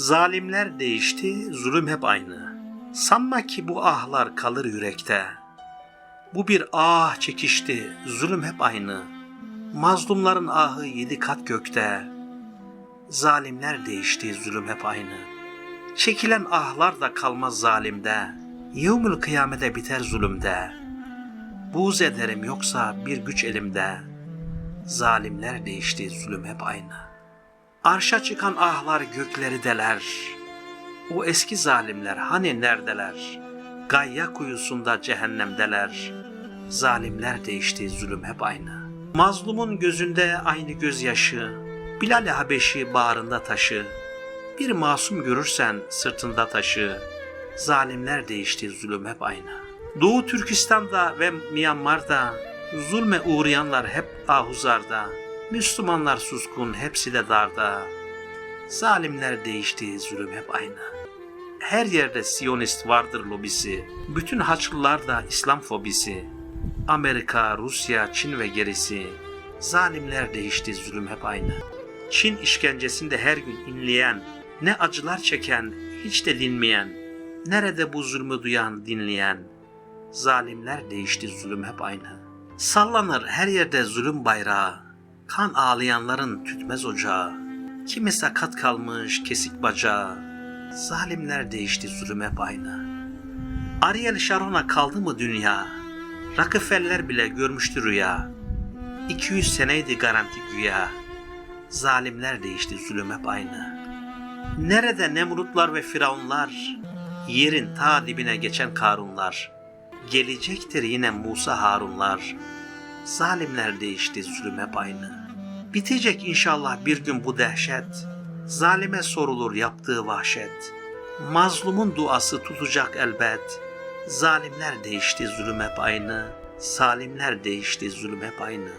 Zalimler değişti, zulüm hep aynı. Sanma ki bu ahlar kalır yürekte. Bu bir ah çekişti, zulüm hep aynı. Mazlumların ahı yedi kat gökte. Zalimler değişti, zulüm hep aynı. Çekilen ahlar da kalmaz zalimde. Yevmül kıyamete biter zulümde. Buğz ederim yoksa bir güç elimde. Zalimler değişti, zulüm hep aynı. Arşa çıkan ahlar gökleri deler. O eski zalimler hani neredeler? Gayya kuyusunda cehennemdeler. Zalimler değişti, zulüm hep aynı. Mazlumun gözünde aynı gözyaşı, Bilal-i Habeşi bağrında taşı. Bir masum görürsen sırtında taşı. Zalimler değişti, zulüm hep aynı. Doğu Türkistan'da ve Myanmar'da zulme uğrayanlar hep ahuzarda. Müslümanlar suskun, hepsi de darda. Zalimler değişti, zulüm hep aynı. Her yerde Siyonist vardır lobisi. Bütün Haçlılar da İslam fobisi. Amerika, Rusya, Çin ve gerisi. Zalimler değişti, zulüm hep aynı. Çin işkencesinde her gün inleyen, ne acılar çeken, hiç de dinmeyen, nerede bu zulmü duyan, dinleyen, zalimler değişti, zulüm hep aynı. Sallanır her yerde zulüm bayrağı, kan ağlayanların tütmez ocağı, kimi sakat kalmış kesik bacağı, zalimler değişti, zulüm hep aynı. Ariel Sharon'a kaldı mı dünya, Rockefeller bile görmüştü rüya, 200 seneydi garanti güya, zalimler değişti, zulüm hep aynı. Nerede Nemrutlar ve Firavunlar, yerin ta dibine geçen Karunlar, gelecektir yine Musa Harunlar, zalimler değişti, zulüm hep aynı. Bitecek inşallah bir gün bu dehşet, zalime sorulur yaptığı vahşet, mazlumun duası tutacak elbet, zalimler değişti, zulüm hep aynı, salimler değişti, zulüm hep aynı.